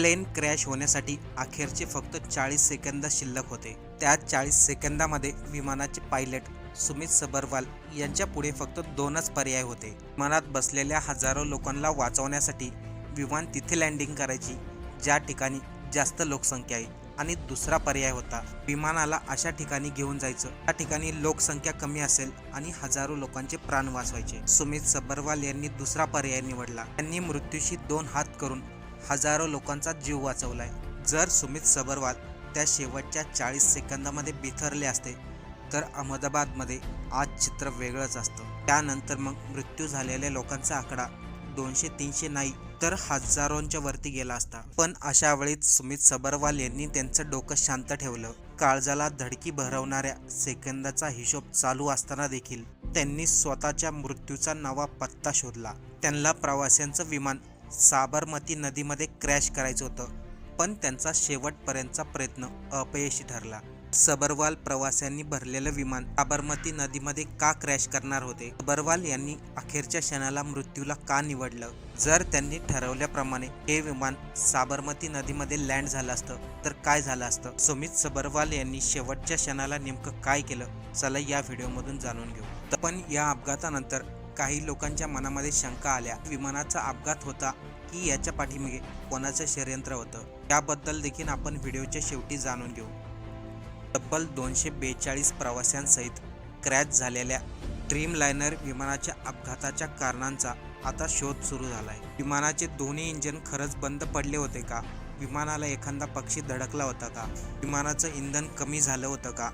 Plain crash होण्यासाठी अखेरचे फक्त चाळीस सेकंद शिल्लक होते. त्या चाळीस सेकंदामध्ये विमानाचे पायलट सुमित सबरवाल यांच्या पुढे फक्त दोनच पर्याय होते. विमानात बसलेल्या हजारो लोकांना वाचवण्यासाठी विमान तिथे लँडिंग करायची ज्या ठिकाणी जास्त लोकसंख्या आहे आणि दुसरा पर्याय होता विमानाला अशा ठिकाणी घेऊन जायचं त्या ठिकाणी लोकसंख्या कमी असेल आणि हजारो लोकांचे प्राण वाचवायचे. सुमित सबरवाल यांनी दुसरा पर्याय निवडला. त्यांनी मृत्यूशी दोन हात करून हजारो लोकांचा जीव वाचवलाय. जर सुमित सबरवाल त्या शेवटच्या चाळीस सेकंदामध्ये बिथरले असते तर अहमदाबादमध्ये आज चित्र वेगळंच असतं. त्यानंतर मग मृत्यू झालेल्या लोकांचा आकडा दोनशे तीनशे नाही तर हजारोंच्या वरती गेला असता. पण अशा वेळीच सुमित सबरवाल यांनी त्यांचं डोकं शांत ठेवलं. काळजाला धडकी भरवणाऱ्या सेकंदाचा हिशोब चालू असताना देखील त्यांनी स्वतःच्या मृत्यूचा नवा पत्ता शोधला. त्यांना प्रवाशांचं विमान साबरमती नदीमध्ये क्रॅश करायचं होतं पण त्यांचा शेवटपर्यंतचा प्रयत्न अपयशी ठरला. सबरवाल प्रवाशांनी भरलेलं विमान साबरमती नदीमध्ये का क्रॅश करणार होते? सबरवाल यांनी अखेरच्या क्षणाला मृत्यूला का निवडलं? जर त्यांनी ठरवल्याप्रमाणे हे विमान साबरमती नदीमध्ये लँड झालं असतं तर काय झालं असतं? सुमित सबरवाल यांनी शेवटच्या क्षणाला नेमकं काय केलं? चला या व्हिडिओमधून जाणून घेऊ. पण या अपघातानंतर काही लोकांच्या मनामध्ये शंका आल्या. विमानाचा अपघात होता की याच्या पाठीमागे कोणाचं षडयंत्र होतं? त्याबद्दल देखील आपण व्हिडिओच्या शेवटी जाणून घेऊ. तब्बल दोनशे बेचाळीस प्रवाशांसहित क्रॅच झालेल्या ड्रीमलायनर विमानाच्या अपघाताच्या कारणांचा आता शोध सुरू झाला आहे विमानाचे दोन्ही इंजिन खरंच बंद पडले होते का? विमानाला एखादा पक्षी धडकला होता का? विमानाचं इंधन कमी झालं होतं का?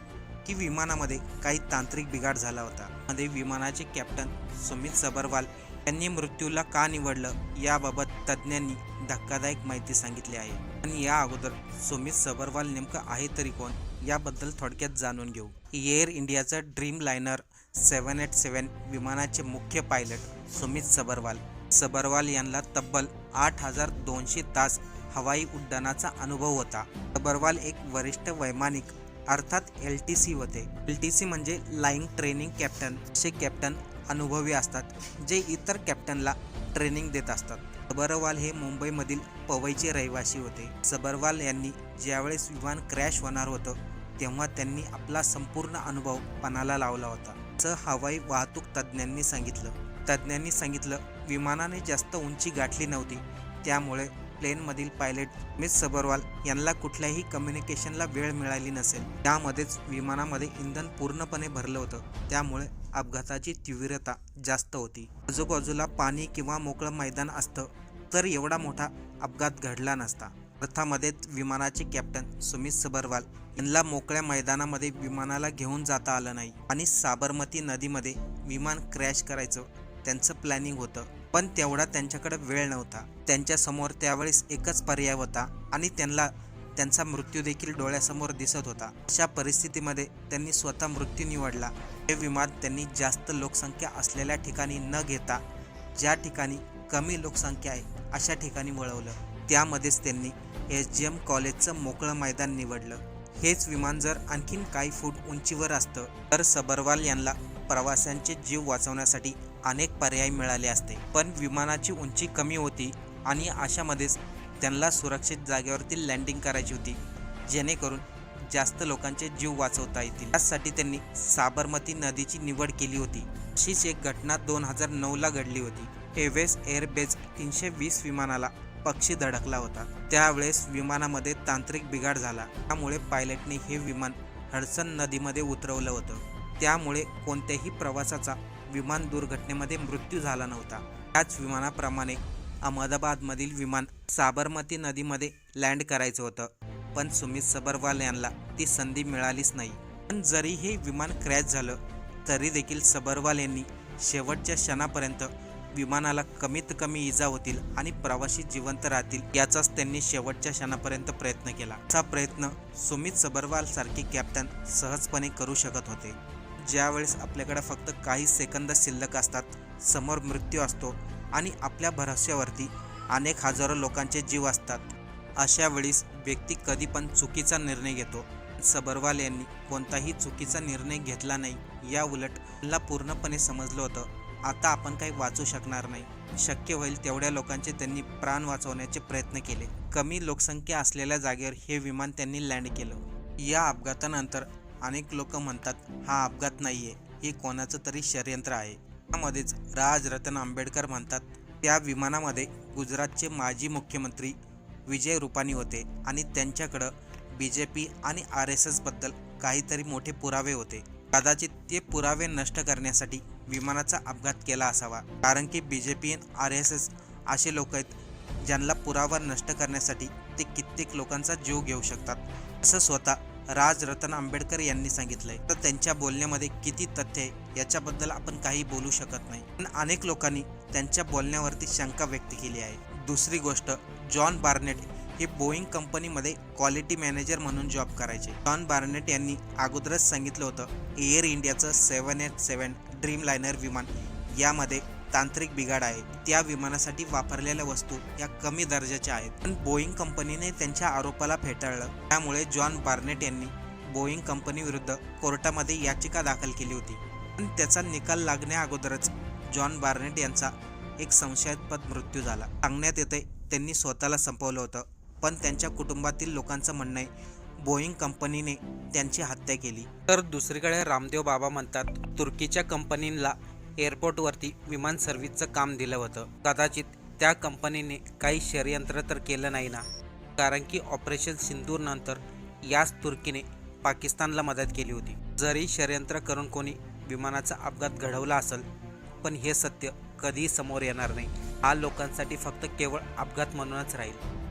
की विमानामध्ये काही तांत्रिक बिघाड झाला होता. मध्ये विमानाचे कॅप्टन सुमित सबरवाल यांनी मृत्यूला का निवडलं याबाबत तज्ज्ञांनी धक्कादायक माहिती सांगितली आहे. आणि या अगोदर सुमित सबरवाल नेमकं आहे तरी कोण याबद्दल थोडक्यात जाणून घेऊ. एअर इंडियाचं dreamliner seven eight seven विमानाचे मुख्य पायलट सुमित सबरवाल. सबरवाल यांना तब्बल आठ हजार दोनशे तास हवाई उड्डाणाचा अनुभव होता. सबरवाल एक वरिष्ठ वैमानिक अर्थात एल टी सी होते. एल टी सी म्हणजे लाईन ट्रेनिंग कॅप्टन असे कॅप्टन अनुभवी असतात जे इतर कॅप्टनला ट्रेनिंग देत असतात. सबरवाल हे मुंबईमधील पवईचे रहिवासी होते. सबरवाल यांनी ज्यावेळेस विमान क्रॅश होणार होतं तेव्हा त्यांनी आपला संपूर्ण अनुभव पणाला लावला होता. असं हवाई वाहतूक तज्ज्ञांनी सांगितलं. तज्ज्ञांनी सांगितलं विमानाने जास्त उंची गाठली नव्हती त्यामुळे प्लेनमधील पायलट मिस सबरवाल यांना कुठल्याही कम्युनिकेशनला वेळ मिळाली नसेल. त्यामध्येच विमानामध्ये इंधन पूर्णपणे भरलं होतं. त्यामुळे अपघाताची तीव्रता जास्त होती. आजूबाजूला पाणी किंवा मोकळं मैदान असतं तर एवढा मोठा अपघात घडला नसता. प्रथामध्येच विमानाचे कॅप्टन सुमित सबरवाल यांना मोकळ्या मैदानामध्ये विमानाला घेऊन जाता आलं नाही. आणि साबरमती नदीमध्ये विमान क्रॅश करायचं त्यांचं प्लॅनिंग होतं. पण तेवढा त्यांच्याकडे वेळ नव्हता. त्यांच्यासमोर त्यावेळेस एकच पर्याय होता आणि त्यांना त्यांचा मृत्यू देखील डोळ्यासमोर दिसत होता. अशा परिस्थितीमध्ये त्यांनी स्वतः मृत्यू निवडला. हे विमान त्यांनी जास्त लोकसंख्या असलेल्या ठिकाणी न घेता ज्या ठिकाणी कमी लोकसंख्या आहे अशा ठिकाणी वळवलं. त्यामध्येच त्यांनी एस जी एम कॉलेजचं मोकळं मैदान निवडलं. हेच विमान जर आणखीन काही फूट उंचीवर असतं तर सबरवाल यांना प्रवाशांचे जीव वाचवण्यासाठी अनेक पर्याय मिळाले असते. पण विमानाची उंची कमी होती आणि अशामध्येच त्यांना सुरक्षित जागेवरती लँडिंग करायची होती जेणेकरून जास्त लोकांचे जीव वाचवता येतील. त्यासाठी त्यांनी साबरमती नदीची निवड केली होती. अशीच एक घटना दोन हजार नऊला घडली होती. एव्हेस एअरबेज तीनशे वीस विमानाला पक्षी धडकला होता. त्यावेळेस विमानामध्ये तांत्रिक बिघाड झाला. त्यामुळे पायलटने हे विमान हडसन नदीमध्ये उतरवलं होतं. त्यामुळे कोणत्याही प्रवासाचा विमान दुर्घटनेमध्ये मृत्यू झाला नव्हता. त्याच विमानाप्रमाणे अहमदाबादमधील विमान साबरमती नदीमध्ये लँड करायचं होतं. पण सुमित सबरवाल यांना ती संधी मिळालीच नाही. पण जरी हे विमान क्रॅश झालं तरी देखील सबरवाल यांनी शेवटच्या क्षणापर्यंत विमानाला कमीत कमी इजा होतील आणि प्रवासी जिवंत राहतील याचाच त्यांनी शेवटच्या क्षणापर्यंत प्रयत्न केला. असा प्रयत्न सुमित सबरवाल सारखे कॅप्टन सहजपणे करू शकत होते. ज्यावेळेस आपल्याकडे फक्त काही सेकंद शिल्लक असतात समोर मृत्यू असतो आणि आपल्या भरोश्यावरती अनेक हजारो लोकांचे जीव असतात. अशा वेळीस व्यक्ती कधी पण चुकीचा निर्णय घेतो. सबरवाल यांनी कोणताही चुकीचा निर्णय घेतला नाही या उलट मला पूर्णपणे समजलं होतं. आता आपण काही वाचू शकणार नाही. शक्य होईल तेवढ्या लोकांचे त्यांनी प्राण वाचवण्याचे प्रयत्न केले. कमी लोकसंख्या असलेल्या जागेवर हे विमान त्यांनी लँड केलं. या अपघातानंतर अनेक लोक म्हणतात हा अपघात नाहीये हे कोणाचं तरी षडयंत्र आहे. त्यामध्येच राज रतन आंबेडकर म्हणतात त्या विमानामध्ये गुजरातचे माजी मुख्यमंत्री विजय रुपानी होते आणि त्यांच्याकडं बी जे पी आणि आर एस एसबद्दल काहीतरी मोठे पुरावे होते. कदाचित ते पुरावे नष्ट करण्यासाठी विमानाचा अपघात केला असावा. कारण की बी जे पी आणि आर एस एस असे लोक आहेत ज्यांना पुरावा नष्ट करण्यासाठी ते कित्येक लोकांचा जीव घेऊ शकतात. असं स्वतः राज रतन आंबेडकर यांनी सांगितलंय. तर त्यांच्या बोलण्यामध्ये किती तथ्य आहे याच्याबद्दल आपण काही बोलू शकत नाही. पण अनेक लोकांनी त्यांच्या बोलण्यावरती शंका व्यक्त केली आहे. दुसरी गोष्ट जॉन बार्नेट हे बोईंग कंपनीमध्ये क्वालिटी मॅनेजर म्हणून जॉब करायचे. जॉन बार्नेट यांनी अगोदरच सांगितलं होतं एअर इंडियाचं seven eight seven dreamliner विमान यामध्ये तांत्रिक बिघाड आहे. त्या विमानासाठी वापरलेल्या वस्तू या कमी दर्जाच्या आहेत. पण बोईंग कंपनीने त्यांच्या आरोपाला फेटाळलं. त्यामुळे जॉन बार्नेट यांनी बोईंग कंपनी विरुद्ध कोर्टामध्ये याचिका दाखल केली होती. पण त्याचा निकाल लागण्या अगोदरच जॉन बार्नेट यांचा एक संशयास्पद मृत्यू झाला. सांगण्यात येते त्यांनी स्वतःला संपवलं होतं. पण त्यांच्या कुटुंबातील लोकांचं म्हणणं आहे बोईंग कंपनीने त्यांची हत्या केली. तर दुसरीकडे रामदेव बाबा म्हणतात तुर्कीच्या कंपनीला एअरपोर्टवरती विमान सर्व्हिसचं काम दिलं होतं. कदाचित त्या कंपनीने काही षडयंत्र तर केलं नाही ना? कारण की ऑपरेशन सिंदूरनंतर याच तुर्कीने पाकिस्तानला मदत केली होती. जरी षडयंत्र करून कोणी विमानाचा अपघात घडवला असेल पण हे सत्य कधीही समोर येणार नाही. हा लोकांसाठी फक्त केवळ अपघात म्हणूनच राहील.